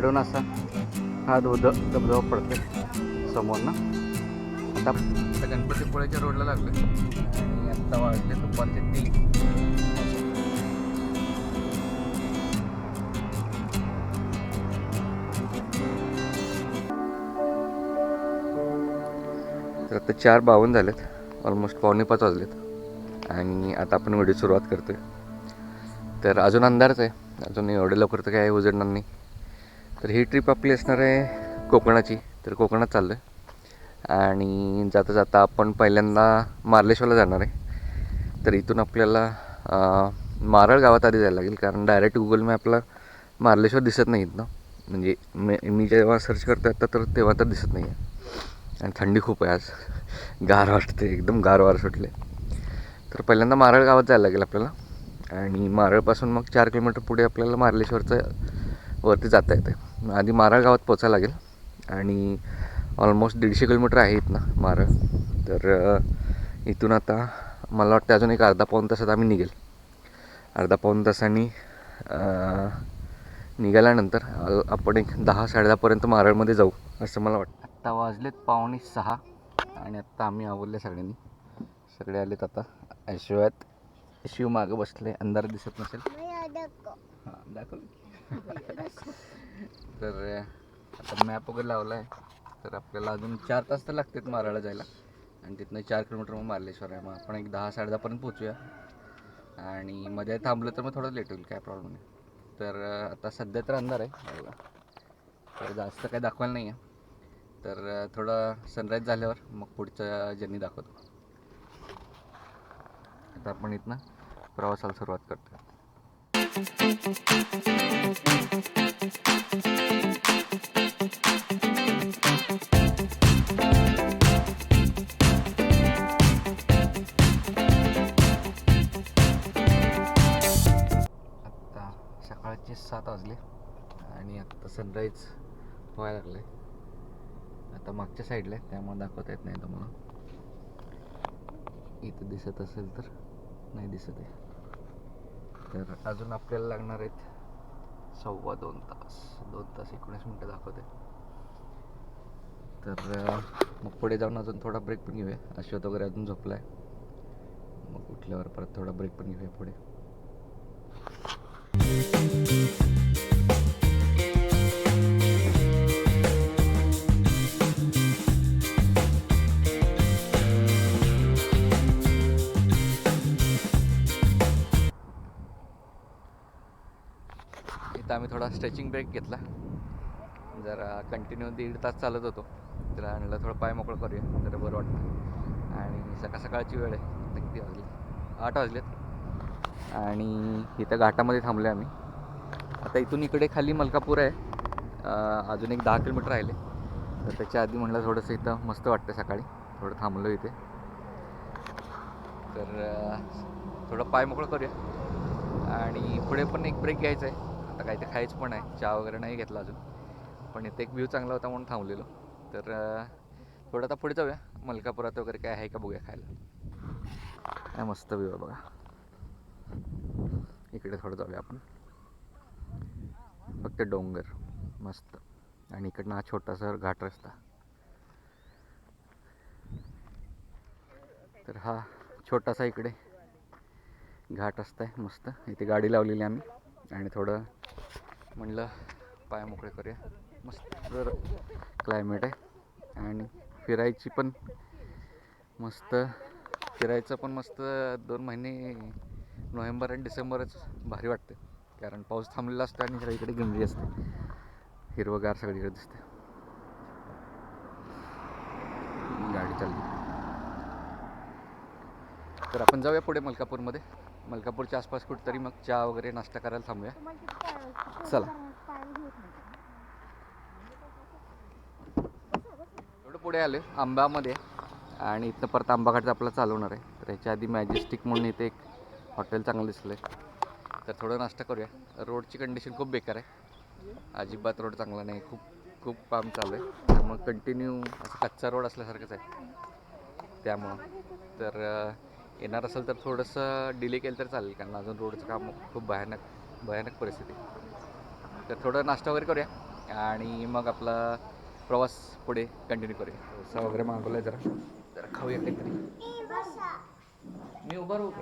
इकडून असा हा धोध धबधबा पडतोय समोर ना. आता गणपतीपुळेच्या रोडला लागलो आणि आत्ता वाजले दुपारचे तीन. तर आता चार बावन्न झालेत. ऑलमोस्ट पावणे पाच वाजलेत. आणि आता आपण व्हिडिओ सुरुवात करतोय. तर अजून अंधारच आहे. अजून एवढे लवकर तर काय उजडणार नाही. तर ही ट्रिप आपली असणार आहे कोकणाची. तर कोकणात चाललं आहे आणि जाता जाता आपण पहिल्यांदा मार्लेश्वरला जाणार आहे. तर इथून आपल्याला मारळ गावात आधी जायला लागेल. कारण डायरेक्ट गुगल मॅपला मार्लेश्वर दिसत नाही इथनं. म्हणजे मी मी जेव्हा सर्च करतो आता तर तेव्हा तर दिसत नाही आहे आणि थंडी खूप आहे आज. गार वाटते एकदम गार वार सुटले तर पहिल्यांदा मारळ गावात जायला लागेल आपल्याला. आणि मारळपासून मग चार किलोमीटर पुढे आपल्याला मार्लेश्वरचं वरती जाता येतं आधी मारळ गावात पोचायला लागेल. आणि ऑलमोस्ट दीडशे किलोमीटर आहे इथनं मारळ. तर इथून आता मला वाटतं अजून एक अर्धा पाऊण तासात आम्ही निघेल. अर्धा पाऊण तासांनी निघाल्यानंतर आपण एक दहा साडेदहापर्यंत मारळमध्ये जाऊ असं मला वाटतं. आत्ता वाजलेत पावणे सहा आणि आत्ता आम्ही आवडले सगळ्यांनी. सगळे आलेत आता. ऐश्वर्यात शिव मागं बसले. अंधार दिसत नसेल. हां दाखवलं तर आता मॅप वगैरे लावला आहे तर आपल्याला अजून चार तास तर लागतात मारायला जायला. आणि तिथनं चार किलोमीटर मग मारलेश्वर आहे. मग आपण एक दहा साडे दहापर्यंत पोचूया आणि मध्ये थांबलं तर मग थोडं लेट होईल काय प्रॉब्लेम नाही. तर आता सध्या तर अंधार आहे तर जास्त काय दाखवायला नाही आहे तर थोडा थोडं सनराईज झाल्यावर मग पुढचं जर्नी दाखवतो. आता आपण इथनं प्रवासाला सुरुवात करतो सकाळचे सात वाजले आणि आत्ता सनराईज व्हायला लागले आता मागच्या साईडला आहे त्यामुळे दाखवता येत नाही तुम्हाला. इथं दिसत असेल तर नाही दिसत आहे. तर अजून आपल्याला लागणार आहेत सव्वा दोन तास. दोन तास एकोणीस मिनटं दाखवते. तर मग पुढे जाऊन अजून थोडा ब्रेक पण घेऊया. अश्वत वगैरे अजून झोपला आहे मग उठल्यावर परत थोडा ब्रेक पण घेऊया पुढे. स्ट्रेचिंग ब्रेक घेतला. जरा कंटिन्यू दीड तास चालत होतो. तर आणलं थोडं पाय मोकळं करूया जरा बरं वाटतं. आणि सकाळ सकाळची वेळ आहे. आता किती वाजले. आठ वाजलेत. आणि इथं घाटामध्ये थांबलो आम्ही. आता इथून इकडे खाली मलकापूर आहे. अजून एक दहा किलोमीटर राहिले. तर त्याच्या आधी म्हटलं थोडंसं इथं मस्त वाटतं सकाळी. थोडं थांबलो इथे. तर थोडं पाय मोकळं करूया. आणि पुढे पण एक ब्रेक घ्यायचा आहे. आता काय ते खायचं पण आहे. चहा वगैरे नाही घेतला अजून. पण इथे एक व्ह्यू चांगला होता म्हणून थांबलेलो. तर थोडं आता पुढे जाऊया. मलकापुरात वगैरे काय आहे का बघूया खायला. काय मस्त व्ह्यू आहे बघा. इकडे थोडं जाऊया आपण. फक्त डोंगर. मस्त. आणि इकडनं हा छोटासा घाट रस्ता. तर हा छोटासा इकडे घाट रस्ता आहे. मस्त. इथे गाडी लावलेली आम्ही. आणि थोडं म्हणलं पाय मोकळे करूया. मस्त जर क्लायमेट आहे. आणि फिरायची पण मस्त फिरायचं पण मस्त दोन महिने नोव्हेंबर आणि डिसेंबरच भारी वाटते कारण पाऊस थांबलेला असतो आणि सगळीकडे ग्रीनरी असते. हिरवगार सगळीकडे दिसते. गाडी चालली. तर आपण जाऊया पुढे मलकापूरमध्ये. मलकापूरच्या आसपास कुठेतरी मग चहा वगैरे नाश्ता करायला थांबूया. चला. एवढं पुढे आले आंब्यामध्ये आणि इथनं परत आंबाघाटचं आपलं चालवणार आहे. तर ह्याच्या आधी मॅजेस्टिक म्हणून इथे एक हॉटेल चांगलं दिसलं आहे तर थोडं नाश्ता करूया. रोडची कंडिशन खूप बेकार आहे. अजिबात रोड चांगला नाही. खूप खूप काम चालू आहे. त्यामुळं कंटिन्यू असं कच्चा रोड असल्यासारखंच आहे. त्यामुळं. तर येणार असेल तर थोडंसं डिले केलं तर चालेल कारण अजून रोडचं काम खूप भयानक भयानक परिस्थिती. आहे. तर थोडं नाश्ता वगैरे करूया आणि मग आपला प्रवास पुढे कंटिन्यू करूया. डोसा वगैरे मागवला आहे जरा. जरा खाऊया काहीतरी. मी उभा राहू का?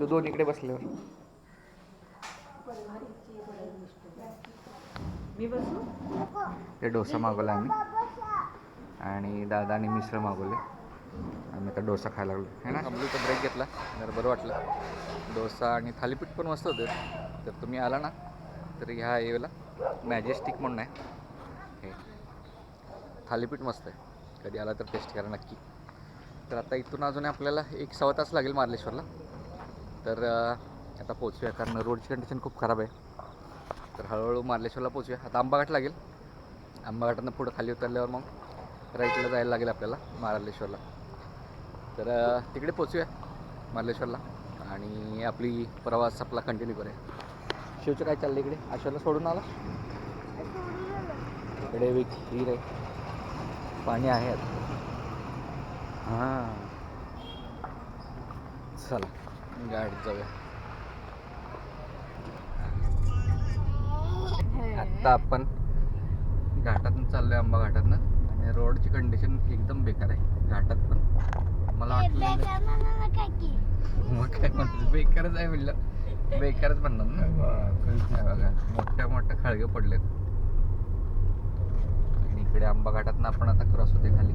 तू दोन इकडे बसल्यावर. मी बसू? ते डोसा मागवला आम्ही. आणि दादा आणि मिसळ मागवले. आम्ही आता डोसा खायला लागलो. आहे ना? कंप्लीट ब्रेक घेतला. जरा बरं वाटलं. डोसा आणि थालीपीठ पण मस्त होते. तर तुम्ही आला ना तर ह्या एवेला मॅजेस्टिक म्हणून आहे. हे. थालीपीठ मस्त आहे. कधी आला तर टेस्ट करा नक्की. तर आता इथून अजून आपल्याला एक सव्वा तास लागेल मार्लेश्वरला. तर आता पोचूया कारण रोडची कंडिशन खूप खराब आहे. तर हळूहळू मार्लेश्वरला पोचूया आता आंबाघाट लागेल. आंबाघाटानं पुढं खाली उतरल्यावर मग राईटला जायला लागेल आपल्याला मार्लेश्वरला. तर तिकडे पोचूया मार्लेश्वरला आणि आपली प्रवास आपला कंटिन्यू करूया. शिवचं काय चाललं इकडे? आश्वाला सोडून आला? इकडे एक हिर आहे. पाणी आहे आता. हां. चला गाडीत जाऊया. आत्ता आपण घाटातून चाललोय आंबा घाटातनं आणि रोडची कंडिशन एकदम बेकार आहे घाटात पण. मला वाटलं मग काय म्हणतो बेकारच आहे म्हणलं. बेकारच म्हणणार ना. बघा मोठ्या मोठ्या खळगे पडलेत. आणि इकडे आंबा घाटातनं आपण आता क्रॉस होते खाली.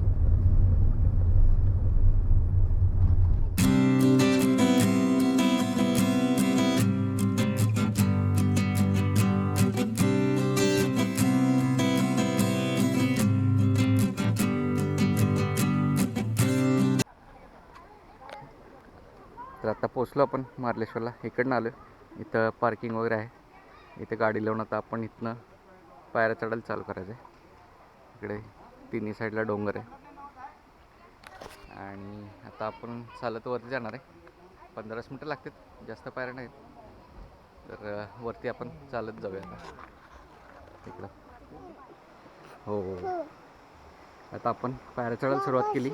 तर आता पोचलो आपण मार्लेश्वरला. इकडनं आलो इथं पार्किंग वगैरे आहे. इथे गाडी लावून आता आपण इथनं पायऱ्या चढायला चालू करायचं आहे इकडे तिन्ही साईडला डोंगर आहे. आणि आता आपण चालत वरती जाणार आहे. पंधराच मिनटं लागतात. जास्त पायऱ्या नाहीत. तर वरती आपण चालत जाऊया आता. इकडं. हो हो. हो. आता आपण पायऱ्या चढायला सुरुवात केली.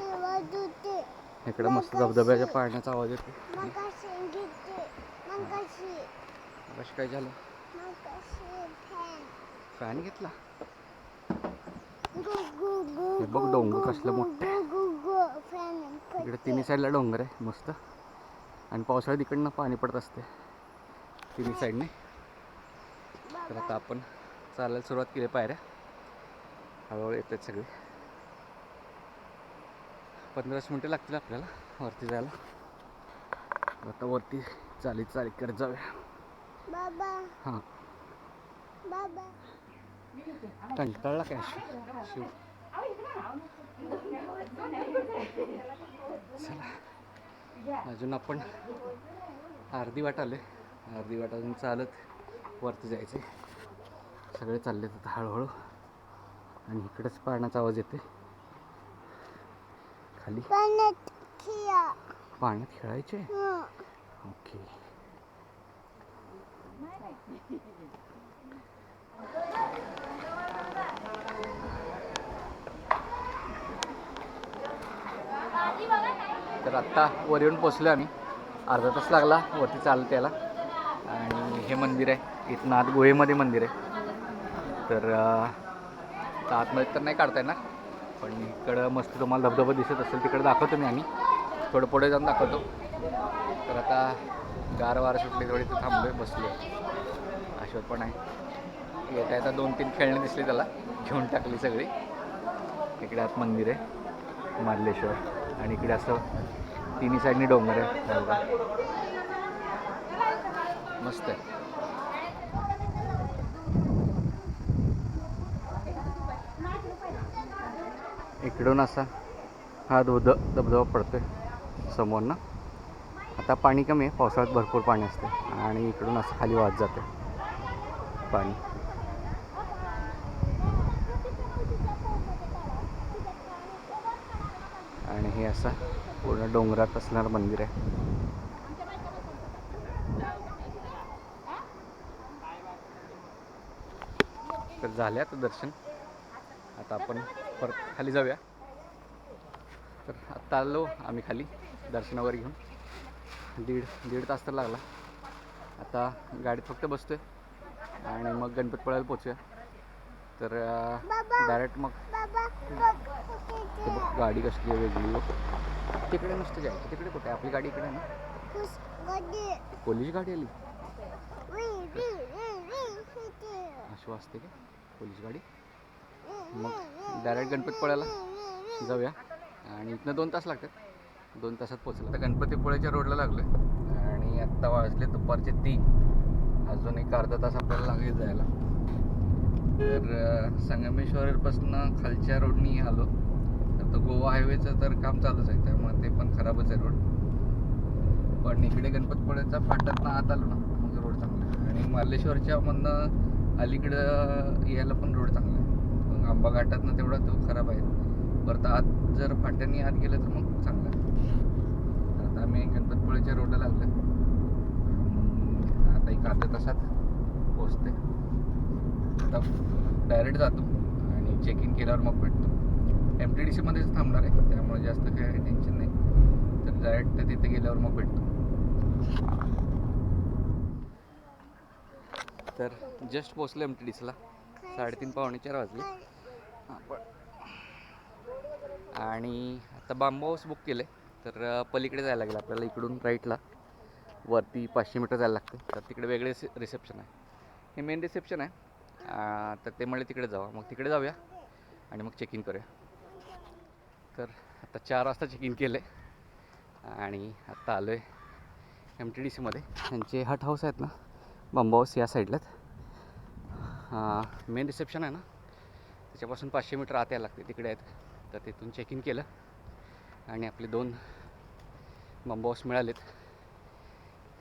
इकडं मस्त धबधब्याच्या पाण्याचा आवाज येतो कशी काय झालं? फॅन. घेतला? हे बघ डोंगर कसलं मोठं. इकडे तिन्ही साईडला डोंगर आहे मस्त. आणि पावसाळ्यात इकडनं पाणी पडत असते तिन्ही साईडने. तर आता आपण चालायला सुरुवात केली पायऱ्या. हळूहळू येतात सगळे. पंधराच मिनटं लागतील आपल्याला वरती जायला. आता वरती चालीत चालीत करत जाऊया. बाबा. हां. बाबा. कंटाळला काय शिव? शिव. चला. अजून आपण अर्धी वाट आले अर्धी वाट अजून चालत वरती जायचे सगळे चालले आता हळूहळू. आणि इकडंच पाण्याचा आवाज येते खाली? पाण्यात खेळायचे? हं. ओके. तर आत्ता वर येऊन पोचलो आम्ही. अर्धा तास लागला वरती चालत यायला आणि हे मंदिर आहे. इथनं आत गुहेमध्ये मंदिर आहे. तर आतमध्ये तर नाही काढता येणार. पण इकडं मस्त तुम्हाला धबधबा दिसत असेल तिकडे दाखवतो मी आम्ही. थोडं पुढे जाऊन दाखवतो. तर आता गार वारा सुटली थोडी तर थांबलोय बसलो आहे पण आहे. येता येता दोन तीन खेळणी दिसली त्याला घेऊन टाकली सगळी. इकडे आत मंदिर आहे मार्लेश्वर. आणि इकडे असं तिन्ही साईडनी डोंगर आहे. मस्त आहे. इकडून असा हा धोध धबधबा पडतो आहे समोरनं आता पाणी कमी आहे पावसाळ्यात भरपूर पाणी असते आणि इकडून असं खाली वाहत जाते पाणी. आणि हे असं पूर्ण डोंगरात असणारं मंदिर आहे. तर झाले आता दर्शन. आता आपण परत खाली जाऊया. तर आत्ता आलो आम्ही खाली दर्शन वगैरे घेऊन. दीड दीड तास तर लागला. आता गाडीत फक्त बसतोय आणि मग गणपतपुळ्याला पोचूया तर डायरेक्ट मग गाडी कसली आहे वेगळी. आहे. तिकडे नसतं जायचं तिकडे कुठे? आहे? आपली गाडी इकडे आहे ना? पोलीस गाडी आली? अशी वाजते का? पोलीस गाडी? मग डायरेक्ट गणपतीपुळ्याला जाऊया. आणि इथनं दोन तास लागतात. दोन तासात पोचलं तर गणपतीपुळ्याच्या रोडला लागलो आणि आत्ता वाजले दुपारचे तीन. अजून एक अर्धा तास आपल्याला लागेल जायला. तर संगमेश्वरपासनं संगमेश्वरपासून खालच्या रोडनी आलो. तर तो गोवा हायवेचं तर काम चालूच आहे. त्यामुळे ते पण खराबच आहे रोड. पण इकडे गणपतपुळ्याचा फाट्यातनं आत आलो ना मग रोड चांगला आहे. आणि मार्लेश्वरच्या मधनं अलीकडं यायला पण रोड चांगला आहे. मग आंबा घाटातनं तेवढा तो खराब आहे. परत आत जर फाट्यानी आत गेलं तर मग चांगलं आहे. तर आता आम्ही गणपतपुळेच्या रोडला लागलो आता एक अर्ध्या तासात पोचते आता डायरेक्ट जातो आणि चेक इन केल्यावर मग भेटतो. एम टी डी सीमध्येच थांबणार आहे. त्यामुळे जास्त काही टेन्शन नाही. तर डायरेक्ट तिथे गेल्यावर मग भेटतो. तर जस्ट पोचलं एम टी डी सीला साडेतीन पावणे चार वाजले. आणि आता बांबू हाऊस बुक केलं आहे तर पलीकडे जायला लागेल आपल्याला इकडून राईटला वरती पाचशे मीटर जायला लागतं तर तिकडे वेगळे रिसेप्शन आहे. हे मेन रिसेप्शन आहे. तर ते म्हणले तिकडे जावा. मग तिकडे जाऊया आणि मग चेक इन करूया. तर आता चार वाजता चेक इन केलं आहे आणि आत्ता आलो आहे एम टी डी सीमध्ये त्यांचे हट हाऊस आहेत ना बांबू हाऊस या साईडलाच मेन रिसेप्शन आहे ना? त्याच्यापासून पाचशे मीटर आत यायला लागते. तिकडे आहेत. तर तिथून चेक इन केलं. आणि आपले दोन बांबू मिळालेत.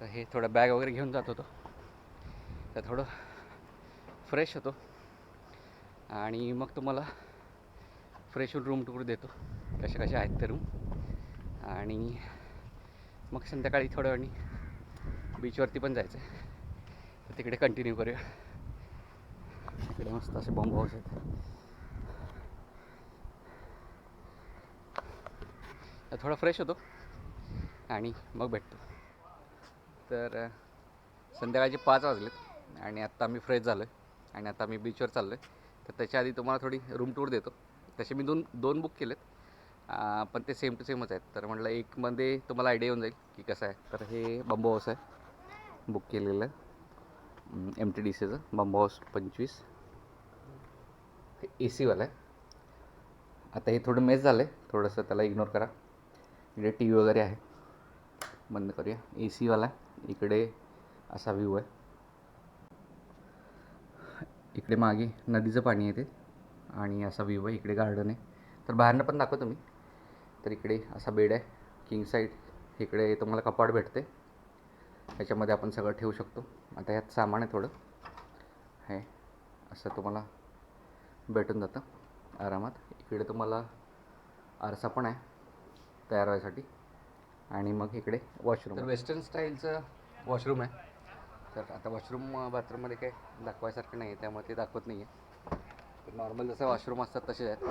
तर हे थोडं बॅग वगैरे घेऊन जात होतो. तर थोडं फ्रेश होतो. आणि मग तुम्हाला फ्रेश रूम टूर देतो. कशा कशा आहेत ते रूम आणि मग संध्याकाळी थोडं आणि बीचवरती पण जायचं आहे तर तिकडे कंटिन्यू करूया. तिकडे मस्त असे बॉम्ब हाऊस आहेत. थोडा फ्रेश होतो. आणि मग भेटतो. तर संध्याकाळचे पाच वाजलेत आणि आत्ता मी फ्रेश झालो आहे आणि आता मी बीचवर चाललो आहे तर त्याच्या आधी तुम्हाला थोडी रूम टूर देतो. तसे मी दोन दोन बुक केलेत. पण ते सेम टू सेमच आहेत. तर म्हटलं एकमध्ये तुम्हाला आयडिया येऊन जाईल की कसं आहे. तर हे बंबो हाऊस आहे. बुक केलेलं. एम टी डी सीचं बंबो हाऊस पंचवीस. ए सीवालं आहे. आता हे थोडं मेस झालं आहे थोडंसं त्याला इग्नोर करा. इकडे टी व्ही वगैरे आहे. बंद करूया. ए सीवाला आहे. इकडे असा व्ह्यू आहे. इकडे मागे नदीचं पाणी येते आणि असा व्ह्यू आहे. इकडे गार्डन आहे. तर बाहेरनं पण दाखवतो मी. तर इकडे असा बेड आहे. किंग साईड इकडे तुम्हाला कपाट भेटते. ह्याच्यामध्ये आपण सगळं ठेवू शकतो. आता ह्यात सामान आहे थोडं. हे असं तुम्हाला भेटून जातं. आरामात. इकडे तुम्हाला आरसा पण आहे. तयार व्हायसाठी. आणि मग इकडे वॉशरूम. तर वेस्टर्न स्टाईलचं वॉशरूम आहे. तर आता वॉशरूम बाथरूममध्ये काय दाखवायसारखं नाही आहे त्यामुळे ते दाखवत नाही आहे. नॉर्मल जसं वॉशरूम असतात तसे आहेत.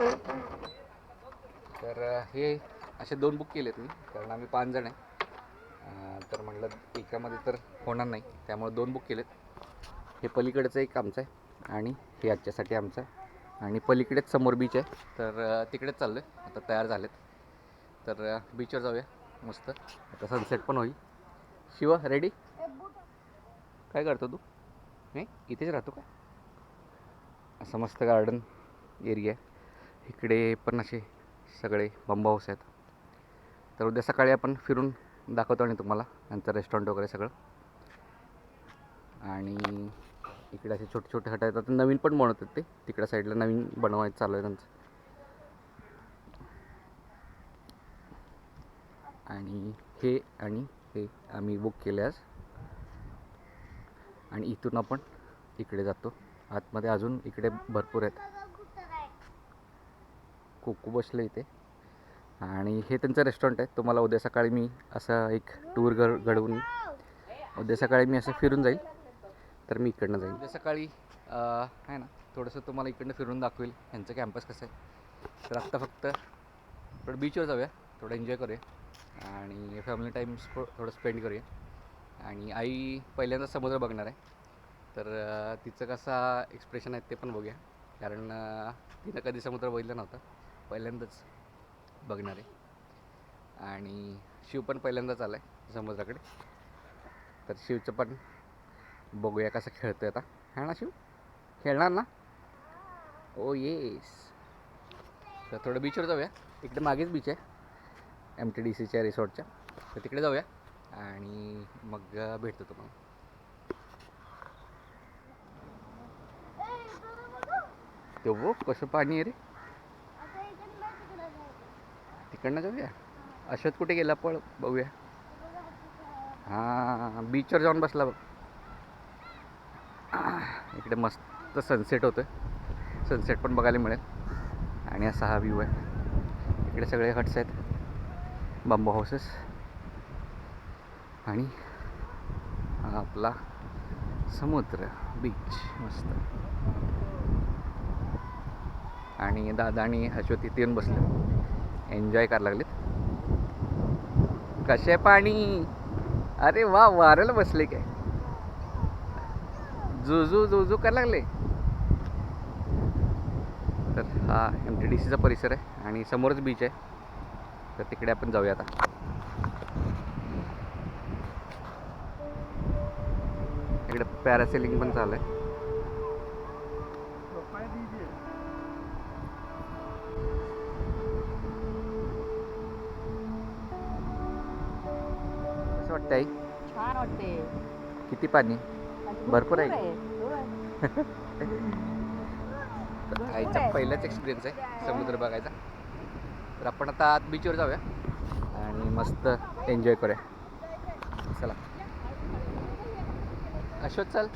तर हे असे दोन बुक केलेत मी कारण आम्ही पाच जण आहे. तर म्हटलं एकामध्ये तर होणार नाही त्यामुळे दोन बुक केलेत. हे पलीकडचं एक आमचं आहे आणि हे आजच्यासाठी आमचं आहे. आणि पलीकडेच समोर बीच आहे. तर तिकडेच चाललो आहे आता तयार झालेत. तर बीचवर जाऊया. मस्त. आता सनसेट पण होईल. शिव रेडी काय करतो तू? नाही इथेच राहतो का? असं मस्त गार्डन एरिया आहे. इकडे पण असे सगळे बंब हाऊस आहेत. तर उद्या सकाळी आपण फिरून दाखवतो आणि तुम्हाला. नंतर रेस्टॉरंट वगैरे सगळं. आणि इकडे असे छोटे छोटे हट आहेत आता नवीन पण बनवतात ते. तिकडल्या साईडला नवीन बनवायचं चालू आहे त्यांचं. आणि हे आणि हे आम्ही बुक केल्यास. आज आणि इथून आपण इकडे जातो. आतमध्ये अजून इकडे भरपूर आहेत. कोकू बसले इथे. आणि हे त्यांचं रेस्टॉरंट आहे. तुम्हाला उद्या सकाळी मी असं एक टूर घड घडवून उद्या सकाळी मी असं फिरून जाईल. तर मी इकडनं जाईल उद्या सकाळी आहे ना थोडंसं तुम्हाला इकडनं फिरून दाखवेल यांचं कॅम्पस कसं आहे. तर आत्ता फक्त थोडं बीचवर जाऊया. थोडं एन्जॉय करूया. आणि फॅमिली टाईम थोडं स्पेंड करूया. आणि आई पहिल्यांदा समुद्र बघणार आहे. तर तिचं कसा एक्सप्रेशन आहे ते पण बघूया. कारण तिनं कधी समुद्र बघितला नव्हता. पहिल्यांदाच बघणार आहे. आणि शिव पण पहिल्यांदाच आला आहे समुद्राकडे. तर शिवचं पण बघूया कसं खेळतोय आता. है ना शिव? खेळणार ना? Oh ओ येस तर थोडं बीचवर जाऊया. इकडे मागेच बीच आहे. एम टी डी सीच्या रिसॉर्टच्या. तर तिकडे जाऊया आणि मग भेटतो तुम्हाला. तेव्हा कसं पाणी आहे रे? तिकडनं जाऊया? अश्वत कुठे गेला पळ बघूया. हां बीचवर जाऊन बसला बघ. इकडे मस्त सनसेट होतं सनसेट पण बघायला मिळेल. आणि असा हा व्ह्यू आहे. इकडे सगळे हट्स आहेत. Bamboo houses. आणि हा आपला समुद्र बीच मस्त. आणि दादा आणि अश्वती इथे येऊन बसले. एन्जॉय करायला लागलेत. कसे पाणी? अरे वा वाऱ्याला बसले काय? जुजू जुजू करायला लागले. तर हा एम टी डी सीचा परिसर आहे आणि समोरच बीच आहे. तर तिकडे आपण जाऊया आता. इकडे पॅरासेलिंग पण चालू आहे. कसं वाटतं आई? छान वाटते किती पाणी? भरपूर आहे. आईचा पहिलाच एक्सपिरियन्स आहे. समुद्र बघायचा. तर आपण आता आत बीचवर जाऊया आणि मस्त एन्जॉय करूया. चला. अशोक चल.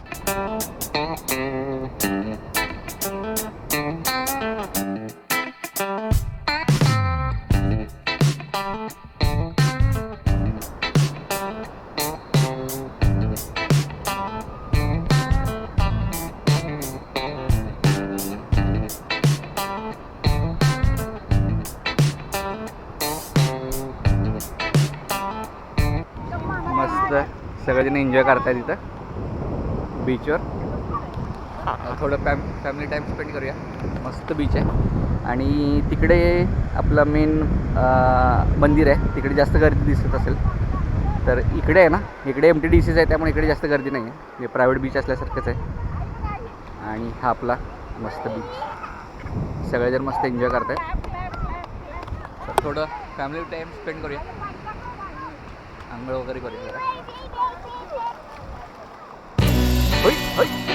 एन्जॉय करतायत इथं बीचवर थोडं फॅम फॅमिली टाईम स्पेंड करूया. मस्त बीच आहे. आणि तिकडे आपलं मेन मंदिर आहे. तिकडे जास्त गर्दी दिसत असेल. तर इकडे आहे ना इकडे एम टी डी सीच आहे त्यामुळे इकडे जास्त गर्दी नाही आहे हे प्रायव्हेट बीच असल्यासारखंच आहे. आणि हा आपला मस्त बीच सगळेजण मस्त एन्जॉय करतायत. तर थोडं फॅमिली टाईम स्पेंड करूया. आंघोळ वगैरे करूया जरा. होय होय